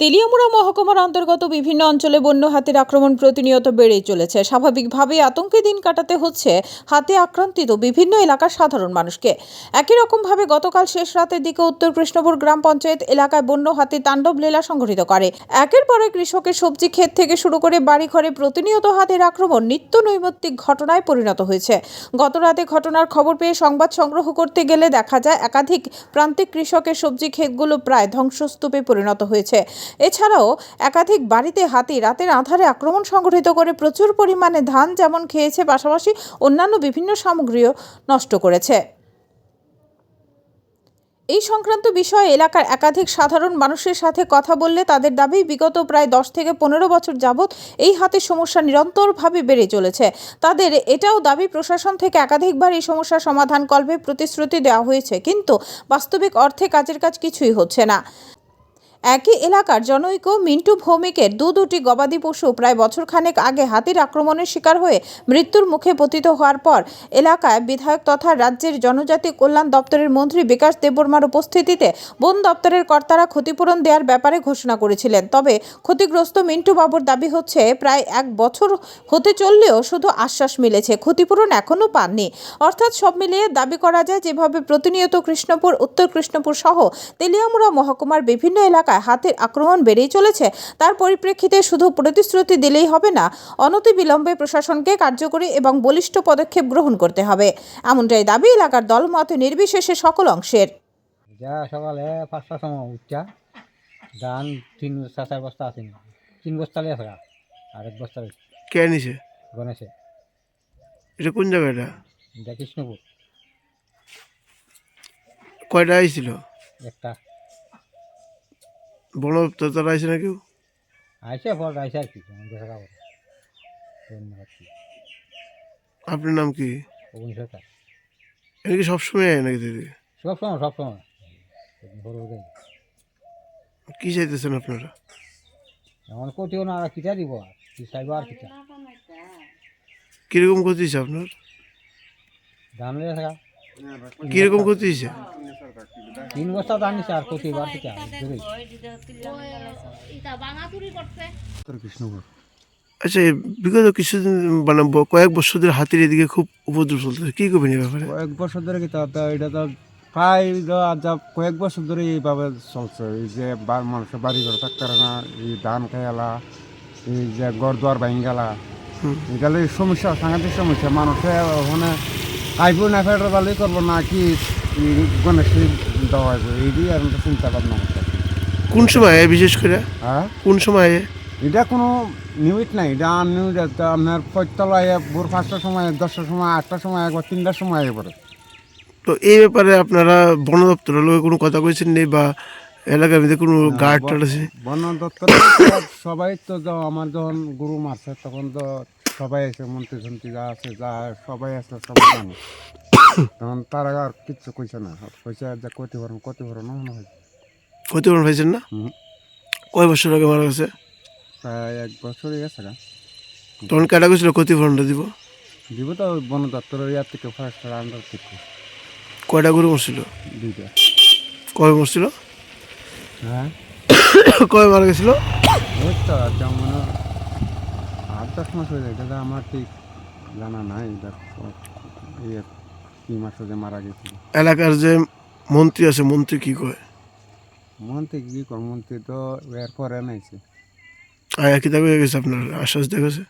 তেলিয়ামুড়া মহকুমার অন্তর্গত বিভিন্ন অঞ্চলে বন্য হাতির আক্রমণ প্রতিনিয়ত বেড়েই চলেছে। স্বাভাবিকভাবে আতঙ্কে দিন কাটাতে হচ্ছে হাতে আক্রান্তিত বিভিন্ন এলাকার সাধারণ মানুষকে। একই রকমভাবে গতকাল শেষ রাতের দিকে উত্তর কৃষ্ণপুর গ্রাম পঞ্চায়েত এলাকায় বন্য হাতির তাণ্ডব লীলা সংঘটিত করে। একের পরে কৃষকের সবজি ক্ষেত থেকে শুরু করে বাড়িঘরে প্রতিনিয়ত হাতির আক্রমণ নিত্য নৈমিত্তিক ঘটনায় পরিণত হয়েছে। গত রাতে ঘটনার খবর পেয়ে সংবাদ সংগ্রহ করতে গেলে দেখা যায়, একাধিক প্রান্তিক কৃষকের সবজি ক্ষেতগুলো প্রায় ধ্বংসস্তূপে পরিণত হয়েছে। এছাড়াও একাধিক বাড়িতে হাতি রাতের আধারে আক্রমণ সংঘটিত করে প্রচুর পরিমাণে ধান যেমন খেয়েছে, পাশাপাশি অন্যান্য বিভিন্ন সামগ্রীও নষ্ট করেছে। এই সংক্রান্ত বিষয়ে এলাকার একাধিক সাধারণ মানুষের সাথে কথা বললে তাদের দাবি, বিগত প্রায় দশ থেকে পনেরো বছর যাবৎ এই হাতের সমস্যা নিরন্তরভাবে বেড়ে চলেছে। তাদের এটাও দাবি, প্রশাসন থেকে একাধিকবার এই সমস্যা সমাধান কল্পে প্রতিশ্রুতি দেওয়া হয়েছে, কিন্তু বাস্তবিক অর্থে কাজের কাজ কিছুই হচ্ছে না। একই এলাকার জনৈক মিন্টু ভৌমিকের দু দুটি গবাদি পশু প্রায় বছরখানেক আগে হাতির আক্রমণের শিকার হয়ে মৃত্যুর মুখে পতিত হওয়ার পর এলাকায় বিধায়ক তথা রাজ্যের জনজাতি কল্যাণ দপ্তরের মন্ত্রী বিকাশ দেববর্মার উপস্থিতিতে বন দপ্তরের কর্তারা ক্ষতিপূরণ দেওয়ার ব্যাপারে ঘোষণা করেছিলেন। তবে ক্ষতিগ্রস্ত মিন্টু বাবুর দাবি হচ্ছে, প্রায় এক বছর হতে চললেও শুধু আশ্বাস মিলেছে, ক্ষতিপূরণ এখনও পাননি। অর্থাৎ সব মিলিয়ে দাবি করা যায়, যেভাবে প্রতিনিয়ত কৃষ্ণপুর, উত্তর কৃষ্ণপুর সহ তেলিয়ামুড়া মহকুমার বিভিন্ন এলাকায় হাতের আক্রমণ বেড়েই চলেছে। তার পরিপ্রেক্ষিতে শুধু প্রতিশ্রুতি দিলেই হবে না অনতিবিলম্বে প্রশাসনকে কার্যকরী এবং বলিষ্ঠ পদক্ষেপ গ্রহণ করতে হবে। এমনটাই দাবি এলাকার দলমত নির্বিশেষে সকল অংশের। যা সকালে পাঁচটার সময় উঠছা ধান তিন বস্তা চার বস্তা আছে না তিন বস্তা লিয়ে থাকা আর এক বস্তা কে নিছে গণেশে। এটা কোন জায়গা এটা? এটা কৃষ্ণপুর। কয়টা আইছিল? একটা। বন দপ্তর আইছে না কেউ? আইসে পর আইসে আর কি ধন্যবাদ। আপনার নাম কি? অবনী সরকার। এটা কি সবসময় আয় নাকি দিদি? সব সময় সব সময় বড় দিন কি চাইতেছেন আপনারা? এমন কোটিও না আর কিটা দিব? আর কি চাইব আর কিটা? কীরকম ক্ষতি আপনার? ধান লিয়ে থাকা। কীরকম ক্ষতি হয়েছে? তিন বস্তা ধান নিছে আর কোটি বার বুঝলি? কৃষ্ণপুর। আচ্ছা বিগত কিছুদিন মানে কয়েক বছর ধরে হাতির এদিকে খুব উপদ্রব চলতেছে। কি করবেন এই ব্যাপারে? কয়েক বছর ধরে কি তা এটা তো প্রায় যা কয়েক বছর ধরে এইভাবে চলছে। এই যে বার মানুষের বাড়ি ঘর থাকতে পারে না এই ধান খাইলা এই যে গড় দুয়ার ভাঙি গেলা। হুম। এগুলো সমস্যা সাংঘাতিক সমস্যা। মানুষে ওখানে আইব না ভালোই করব না কি? গণেশ দেওয়া হইব এই দিয়ে আর চিন্তা ভাবনা করতে কোন সময় বিশেষ করে? হ্যাঁ? কোন সময় এটা কোনো নিমিট নাই এটা আনলিমিট আপনার পঁয়তলায় ভোর পাঁচটার সময় দশটার সময় আটটার সময় একবার তিনটার সময় পড়ে। তো এই ব্যাপারে আপনারা বন দপ্তরের লোক কোনো কথা কইছেন নেই বা এলাকার মধ্যে কোনো গার্ড টার্ড আছে? বন দপ্তর সবাই তো আমার যখন গরু মারছে তখন তো সবাই আছে মন্ত্রী সন্ত্রী যা আছে যা সবাই আছে সবাই জানে। তখন তারা আর কিচ্ছু কইছে না। কইছে যে ক্ষতিপূরণ ক্ষতিপূরণ মনে হয়। ক্ষতিপূরণ পাইছেন না? কয় বছর আগে মারা গেছে? প্রায় এক বছরই গেছে গা। তখন কেটা গেছিল ক্ষতিপূরণটা দিব? দিব তো বন দপ্তরের ইয়ার থেকে ফরেস্টের আন্ডার থেকে। কয়টা গরু মরছিল? দুইটা। কবে মরছিল? হ্যাঁ? কবে মারা গেছিল? ওই তো যেমন আট দশ মাস হয়ে যায়। আমার ঠিক জানা নাই ইয়ে কি মাসে যে মারা গেছিল। এলাকার যে মন্ত্রী আছে মন্ত্রী কি কয়? মন্ত্রী কি কর মন্ত্রী তো এর পরে নাইছে আয়া কিতা হয়ে গেছে আপনার? আশ্বাস দেখেছে?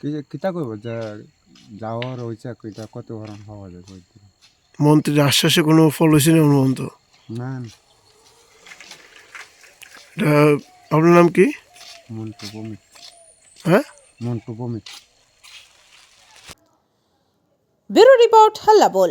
কি কিতা করব যে যাওয়ার হয়েছে কিটা কত ভরণ হওয়া যায় কইতে মন্ত্রীর আশ্বাসে কোনো ফল হয়েছে না অনুমন্ত না আপনার নাম কি? মন্টু বমি হ্যাঁ? মন্টু বমি ব্যুরো রিপোর্ট হাল্লা বল।